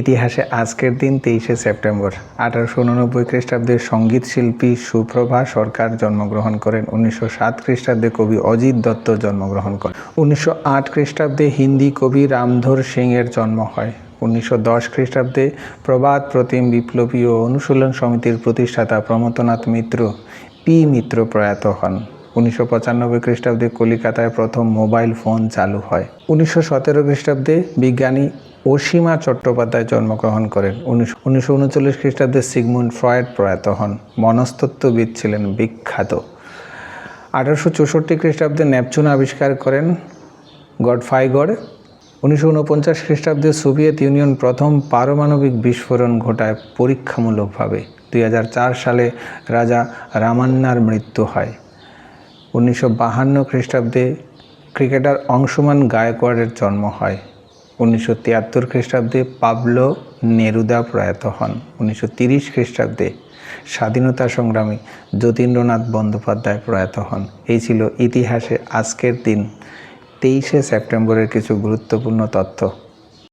ইতিহাসে আজকের দিন তেইশে সেপ্টেম্বর। আঠারোশো উননব্বই খ্রিস্টাব্দে সংগীত শিল্পী সুপ্রভা সরকার জন্মগ্রহণ করেন। উনিশশো সাত খ্রিস্টাব্দে কবি অজিত দত্ত জন্মগ্রহণ করেন। উনিশশো আট খ্রিস্টাব্দে হিন্দি কবি রামধর সিংয়ের জন্ম হয়। উনিশশো দশ খ্রিস্টাব্দে প্রবাদ প্রতিম বিপ্লবী ও অনুশীলন সমিতির প্রতিষ্ঠাতা প্রমথনাথ মিত্র, পি মিত্র প্রয়াত হন। উনিশশো পঁচানব্বই খ্রিস্টাব্দে কলিকাতায় প্রথম মোবাইল ফোন চালু হয়। উনিশশো সতেরো খ্রিস্টাব্দে বিজ্ঞানী অসীমা চট্টোপাধ্যায় জন্মগ্রহণ করেন। উনিশশো উনচল্লিশ খ্রিস্টাব্দে সিগমুন্ড ফ্রয়েড প্রয়াত হন। মনস্তত্ত্ববিদ ছিলেন বিখ্যাত। আঠারোশো চৌষট্টি খ্রিস্টাব্দে নেপচুন আবিষ্কার করেন গডফাইগড়। উনিশশো উনপঞ্চাশ খ্রিস্টাব্দে সোভিয়েত ইউনিয়ন প্রথম পারমাণবিক বিস্ফোরণ ঘটায় পরীক্ষামূলকভাবে। দুই হাজার চার সালে রাজা রামান্নার মৃত্যু হয়। উনিশশো বাহান্ন খ্রিস্টাব্দে ক্রিকেটার অংশুমান গায়কোয়াড়ের জন্ম হয়। উনিশশো তিয়াত্তর খ্রিস্টাব্দে পাবলো নেরুদা প্রয়াত হন। উনিশশো তিরিশ খ্রিস্টাব্দে স্বাধীনতা সংগ্রামী যতীন্দ্রনাথ বন্দ্যোপাধ্যায় প্রয়াত হন। এই ছিল ইতিহাসে আজকের দিন। তেইশে সেপ্টেম্বরের কিছু গুরুত্বপূর্ণ তথ্য।